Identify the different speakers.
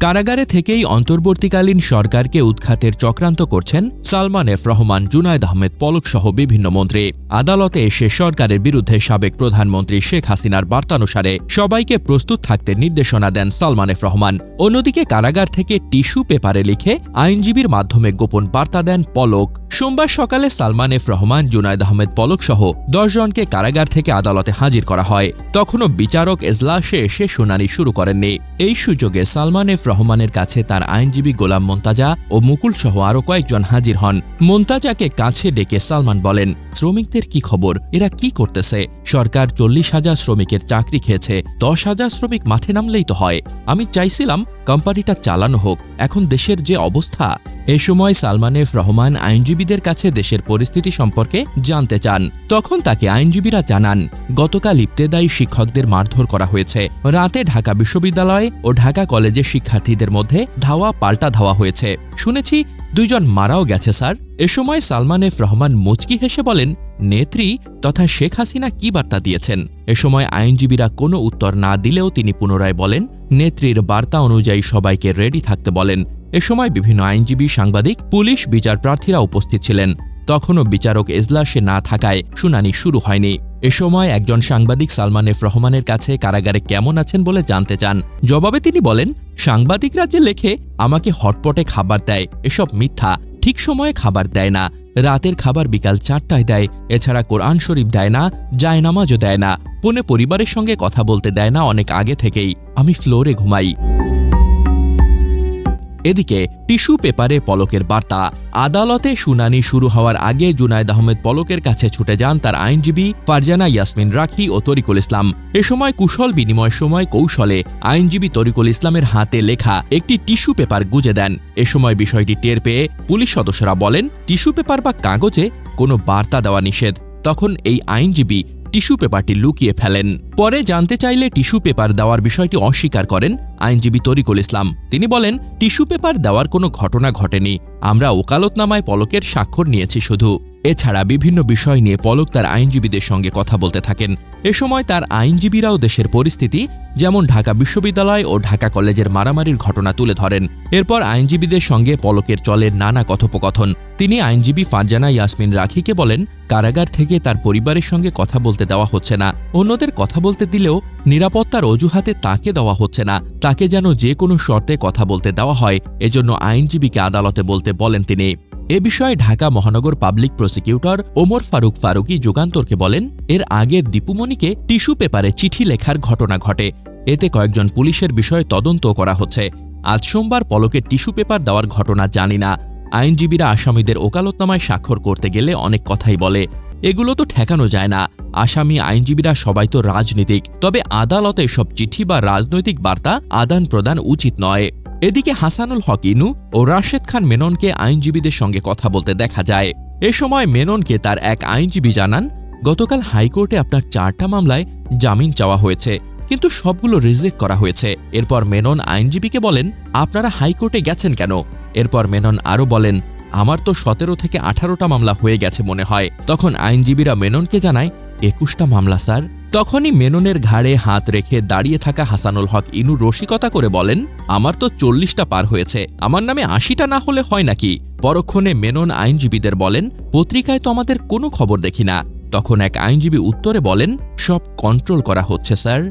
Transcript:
Speaker 1: কারাগারে থেকেই অন্তর্বর্তীকালীন সরকারকে উৎখাতের চক্রান্ত করছেন সালমান এফ রহমান, জুনায়দ আহমেদ পলক সহ বিভিন্ন মন্ত্রী। আদালতে এসে সরকারের বিরুদ্ধে সাবেক প্রধানমন্ত্রী শেখ হাসিনার বার্তানুসারে সবাইকে প্রস্তুত থাকতে নির্দেশনা দেন সালমান এফ রহমান। অন্যদিকে কারাগার থেকে টিস্যু পেপারে লিখে আইনজীবীর মাধ্যমে গোপন বার্তা দেন পলক। সোমবার সকালে সালমান এফ রহমান, জুনায়দ আহমেদ পলক সহ দশজনকে কারাগার থেকে আদালতে হাজির করা হয়। তখনও বিচারক এজলাসে এসে শুনানি শুরু করেননি। এই সুযোগে সালমান এফ রহমানের কাছে তার আইনজীবী গোলাম মোন্তাজা ও মুকুল সহ আরও কয়েকজন হাজির হন। মুমতাজাকে কাছে ডেকে সালমান বলেন শ্রমিকদের কি খবর? এরা কি করতেছে? সরকার চল্লিশ হাজার শ্রমিকের চাকরি খেয়েছে, দশ হাজার শ্রমিক মাঠে নামলেই তো হয়। আমি চাইছিলাম কোম্পানিটা চালানো হোক, এখন দেশের যে অবস্থা। এ সময় সালমান এফ রহমান আইনজীবীদের কাছে দেশের পরিস্থিতি সম্পর্কে জানতে চান। তখন তাকে আইনজীবীরা জানান, গতকাল ইবতেদায়ী শিক্ষকদের মারধর করা হয়েছে। রাতে ঢাকা বিশ্ববিদ্যালয় ও ঢাকা কলেজের শিক্ষার্থীদের মধ্যে ধাওয়া পাল্টা ধাওয়া হয়েছে। শুনেছি দুইজন মারাও গেছে, স্যার। এ সময় সালমান এফ রহমান মুচকি হেসে বলেন, নেত্রী তথা শেখ হাসিনা কি বার্তা দিয়েছেন? এ সময় আইনজীবীরা কোনো উত্তর না দিলেও তিনি পুনরায় বলেন, নেত্রীর বার্তা অনুযায়ী সবাইকে রেডি থাকতে বলেন। এ সময় বিভিন্ন আইনজীবী, সাংবাদিক, পুলিশ, বিচার প্রার্থীরা উপস্থিত ছিলেন। তখনও বিচারক এজলাসে না থাকায় শুনানি শুরু হয়নি। এ সময় একজন সাংবাদিক সালমান এফ রহমানের কাছে কারাগারে কেমন আছেন বলে জানতে চান। জবাবে তিনি বলেন, সাংবাদিকরা যে লেখে, আমাকে হটপটে খাবার দেয়, এসব মিথ্যা। ঠিক সময়ে খাবার দেয় না। রাতের খাবার বিকাল চারটায় দেয়। এছাড়া কোরআন শরীফ দেয় না যায় নামাজও দেয় না। ফোনে পরিবারের সঙ্গে কথা বলতে দেয় না অনেক আগে থেকেই। আমি ফ্লোরে ঘুমাই। এদিকে টিস্যু পেপারে পলকের বার্তা। আদালতে শুনানি শুরু হওয়ার আগে জুনায়দ আহমেদ পলকের কাছে ছুটে যান তার আইনজীবী ফারজানা ইয়াসমিন রাখি ও তরিকুল ইসলাম। এ সময় কুশল বিনিময় সময় কৌশলে আইনজীবী তরিকুল ইসলামের হাতে লেখা একটি টিস্যু পেপার গুজে দেন। এ সময় বিষয়টি টের পেয়ে পুলিশ সদস্যরা বলেন, টিস্যু পেপার বা কাগজে কোনো বার্তা দেওয়া নিষেধ। তখন এই আইনজীবী টিস্যু পেপারটি লুকিয়ে ফেলেন। পরে জানতে চাইলে টিস্যু পেপার দেওয়ার বিষয়টি অস্বীকার করেন আইনজীবী তরিকুল ইসলাম। তিনি বলেন, টিস্যু পেপার দেওয়ার কোনো ঘটনা ঘটেনি। আমরা ওকালতনামায় পলকের স্বাক্ষর নিয়েছি শুধু। এছাড়া বিভিন্ন বিষয় নিয়ে পলক তার আইনজীবীদের সঙ্গে কথা বলতে থাকেন। এ সময় তার আইনজীবীরাও দেশের পরিস্থিতি, যেমন ঢাকা বিশ্ববিদ্যালয় ও ঢাকা কলেজের মারামারির ঘটনা তুলে ধরেন। এরপর আইনজীবীদের সঙ্গে পলকের চলের নানা কথোপকথন। তিনি আইনজীবী ফারজানা ইয়াসমিন রাখিকে বলেন, কারাগার থেকে তার পরিবারের সঙ্গে কথা বলতে দেওয়া হচ্ছে না। অন্যদের কথা বলতে দিলেও নিরাপত্তার অজুহাতে তাকে দেওয়া হচ্ছে না। তাকে যেন যে কোনো শর্তে কথা বলতে দেওয়া হয়, এজন্য আইনজীবীকে আদালতে বলতে বলেন তিনি। এ বিষয়ে ঢাকা মহানগর পাবলিক প্রসিকিউটর ওমর ফারুক ফারুকি যুগান্তরকে বলেন, এর আগে দীপুমণিকে টিস্যু পেপারে চিঠি লেখার ঘটনা ঘটে। এতে কয়েকজন পুলিশের বিষয়ে তদন্ত করা হচ্ছে। আজ সোমবার পলকে টিস্যু পেপার দেওয়ার ঘটনা জানি না। আইনজীবীরা আসামিদের ওকালতনামায় স্বাক্ষর করতে গেলে অনেক কথাই বলে। এগুলো তো ঠেকানো যায় না। আসামি আইনজীবীরা সবাই তো রাজনীতিক। তবে আদালতে সব চিঠি বা রাজনৈতিক বার্তা আদান প্রদান উচিত নয়। এদিকে হাসানুল হক ইনু ও রাশেদ খান মেননকে আইনজীবীদের সঙ্গে কথা বলতে দেখা যায়। এ সময় মেননকে তার এক আইনজীবী জানান, গতকাল হাইকোর্টে আপনার চারটা মামলায় জামিন চাওয়া হয়েছে, কিন্তু সবগুলো রিজেক্ট করা হয়েছে। এরপর মেনন আইনজীবীকে বলেন, আপনারা হাইকোর্টে গেছেন কেন? এরপর মেনন আরও বলেন, আমার তো সতেরো থেকে আঠারোটা মামলা হয়ে গেছে মনে হয়। তখন আইনজীবীরা মেননকে জানায়, একুশটা মামলা, স্যার। তখনই মেননের ঘাড়ে হাত রেখে দাঁড়িয়ে থাকা হাসানুল হক ইনু রসিকতা করে বলেন, আমার তো চল্লিশটা পার হয়েছে, আমার নামে আশিটা না হলে হয় নাকি? পরক্ষণে মেনন আইনজীবীদের বলেন, পত্রিকায় তো আমাদের কোনো খবর দেখি না। তখন এক আইনজীবী উত্তরে বলেন, সব কন্ট্রোল করা হচ্ছে স্যার